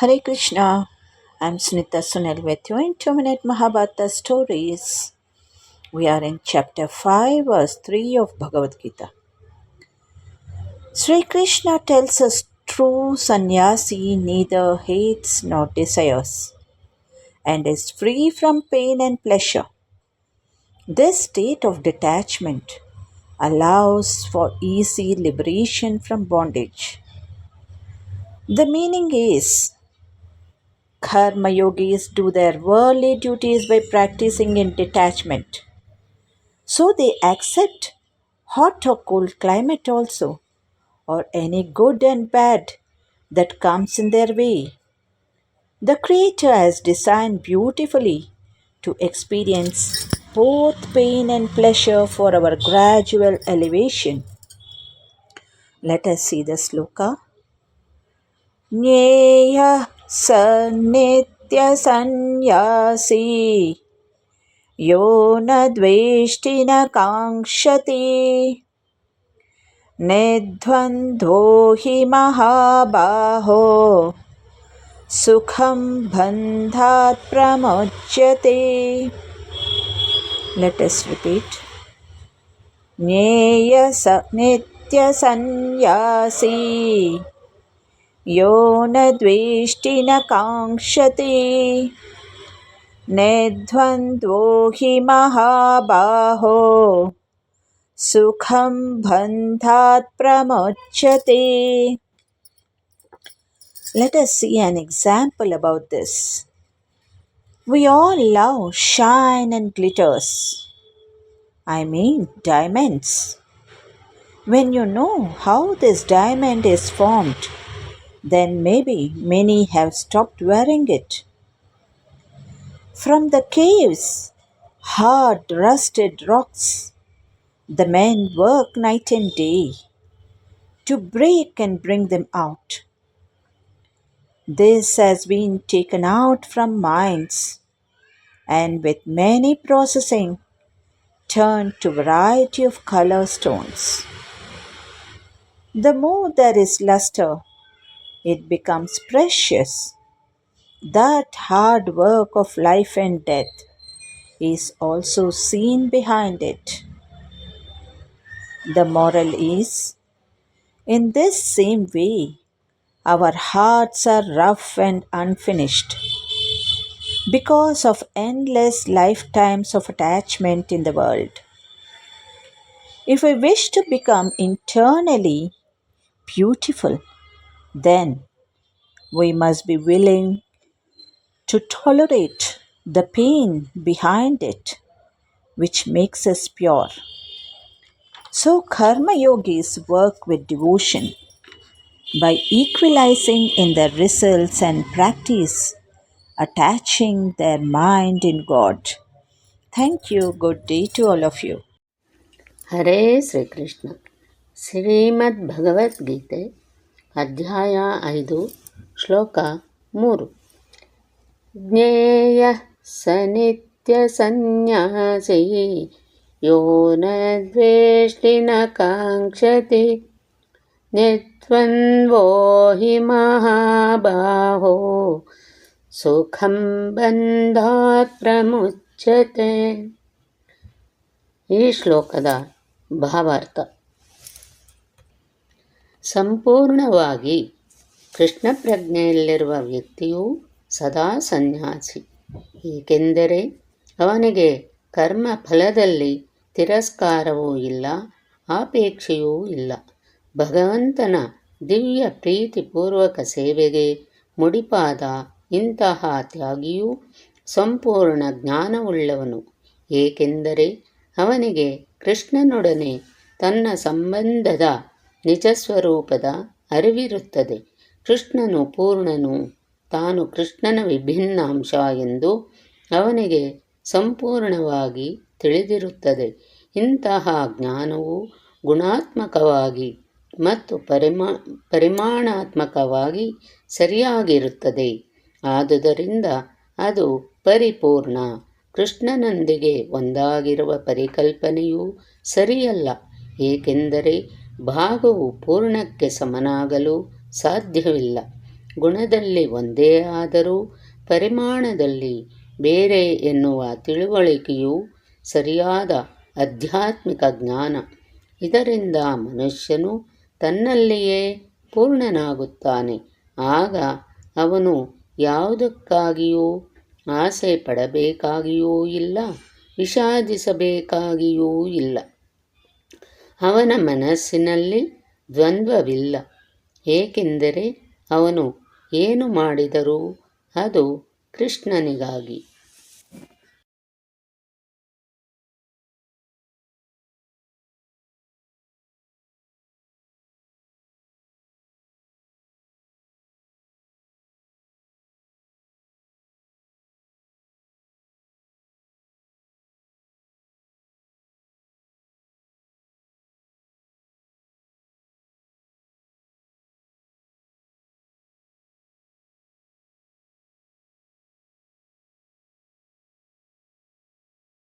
Hare Krishna. I'm Sunita Sunel with you in 2 Minute Mahabharata Stories. We are in chapter 5, verse 3 of Bhagavad Gita. Sri Krishna tells us true sannyasi neither hates nor desires and is free from pain and pleasure. This state of detachment allows for easy liberation from bondage. The meaning is Karmayogis do their worldly duties by practicing in detachment. So they accept hot or cold climate also, or any good and bad that comes in their way. The Creator has designed beautifully to experience both pain and pleasure for our gradual elevation. Let us see the sloka. स नित्यसन्न्यासी यो न द्वेष्टि न काङ्क्षति। निर्द्वन्द्वो हि महाबाहो। सुखं बन्धात् प्रमुच्यते। Us repeat. ज्ञेयस नित्यसन्न्यासी यो न द्वेष्टि न काङ्क्षति निर्द्वन्द्वो हि महाबाहो सुखं बन्धात् प्रमुच्यते Let us see an example about this. We all love shine and glitters. I mean diamonds. When you know how this diamond is formed, then maybe many have stopped wearing it. From the caves, hard rusted rocks, the men work night and day to break and bring them out. This has been taken out from mines and with many processing turned to variety of color stones. The more there is luster, it becomes precious. That hard work of life and death is also seen behind it. The moral is in this same way, our hearts are rough and unfinished because of endless lifetimes of attachment in the world. If we wish to become internally beautiful, then we must be willing to tolerate the pain behind it, which makes us pure. So, karma yogis work with devotion by equalizing in their results and practice, attaching their mind in God. Thank you. Good day to all of you. ಹರೇ ಶ್ರೀಕೃಷ್ಣ ಶ್ರೀಮದ್ ಭಗವದ್ಗೀತೆ ಅಧ್ಯಾಯ ಐದು ಶ್ಲೋಕ ಮೂರು ಜ್ಞೇಯ ಸ ನಿತ್ಯ ಸನ್ಯಾಸಿ ಯೋ ನ ದ್ವೇಷ್ಟಿ ನ ಕಾಂಕ್ಷತಿ ನಿರ್ದ್ವಂದ್ವೋ ಹಿ ಮಹಾಬಾಹೋ ಸುಖಂ ಬಂಧಾತ್ ಪ್ರಮುಚ್ಯತೆ ಈ ಶ್ಲೋಕದ ಭಾವಾರ್ಥ ಸಂಪೂರ್ಣವಾಗಿ ಕೃಷ್ಣ ಪ್ರಜ್ಞೆಯಲ್ಲಿರುವ ವ್ಯಕ್ತಿಯು ಸದಾ ಸನ್ಯಾಸಿ. ಏಕೆಂದರೆ ಅವನಿಗೆ ಕರ್ಮ ಫಲದಲ್ಲಿ ತಿರಸ್ಕಾರವೂ ಇಲ್ಲ, ಆಪೇಕ್ಷೆಯೂ ಇಲ್ಲ. ಭಗವಂತನ ದಿವ್ಯ ಪ್ರೀತಿಪೂರ್ವಕ ಸೇವೆಗೆ ಮುಡಿಪಾದ ಇಂತಹ ತ್ಯಾಗಿಯು ಸಂಪೂರ್ಣ ಜ್ಞಾನವುಳ್ಳವನು. ಏಕೆಂದರೆ ಅವನಿಗೆ ಕೃಷ್ಣನೊಡನೆ ತನ್ನ ಸಂಬಂಧದ ನಿಜಸ್ವರೂಪದ ಅರಿವಿರುತ್ತದೆ. ಕೃಷ್ಣನು ಪೂರ್ಣನು, ತಾನು ಕೃಷ್ಣನ ವಿಭಿನ್ನಾಂಶ ಎಂದು ಅವನಿಗೆ ಸಂಪೂರ್ಣವಾಗಿ ತಿಳಿದಿರುತ್ತದೆ. ಇಂತಹ ಜ್ಞಾನವು ಗುಣಾತ್ಮಕವಾಗಿ ಮತ್ತು ಪರಿಮಾ, ಪರಿಮಾಣಾತ್ಮಕವಾಗಿ ಸರಿಯಾಗಿರುತ್ತದೆ. ಆದುದರಿಂದ ಅದು ಪರಿಪೂರ್ಣ. ಕೃಷ್ಣನೊಂದಿಗೆ ಒಂದಾಗಿರುವ ಪರಿಕಲ್ಪನೆಯು ಸರಿಯಲ್ಲ, ಏಕೆಂದರೆ ಭಾಗವು ಪೂರ್ಣಕ್ಕೆ ಸಮನಾಗಲು ಸಾಧ್ಯವಿಲ್ಲ. ಗುಣದಲ್ಲಿ ಒಂದೇ ಆದರೂ ಪರಿಮಾಣದಲ್ಲಿ ಬೇರೆ ಎನ್ನುವ ತಿಳುವಳಿಕೆಯು ಸರಿಯಾದ ಆಧ್ಯಾತ್ಮಿಕ ಜ್ಞಾನ. ಇದರಿಂದ ಮನುಷ್ಯನು ತನ್ನಲ್ಲಿಯೇ ಪೂರ್ಣನಾಗುತ್ತಾನೆ. ಆಗ ಅವನು ಯಾವುದಕ್ಕಾಗಿಯೂ ಆಸೆ ಪಡಬೇಕಾಗಿಯೂ ಇಲ್ಲ, ವಿಷಾದಿಸಬೇಕಾಗಿಯೂ ಇಲ್ಲ. ಅವನ ಮನಸ್ಸಿನಲ್ಲಿ ದ್ವಂದ್ವವಿಲ್ಲ. ಏಕೆಂದರೆ ಅವನು ಏನು ಮಾಡಿದರೂ ಅದು ಕೃಷ್ಣನಿಗಾಗಿ.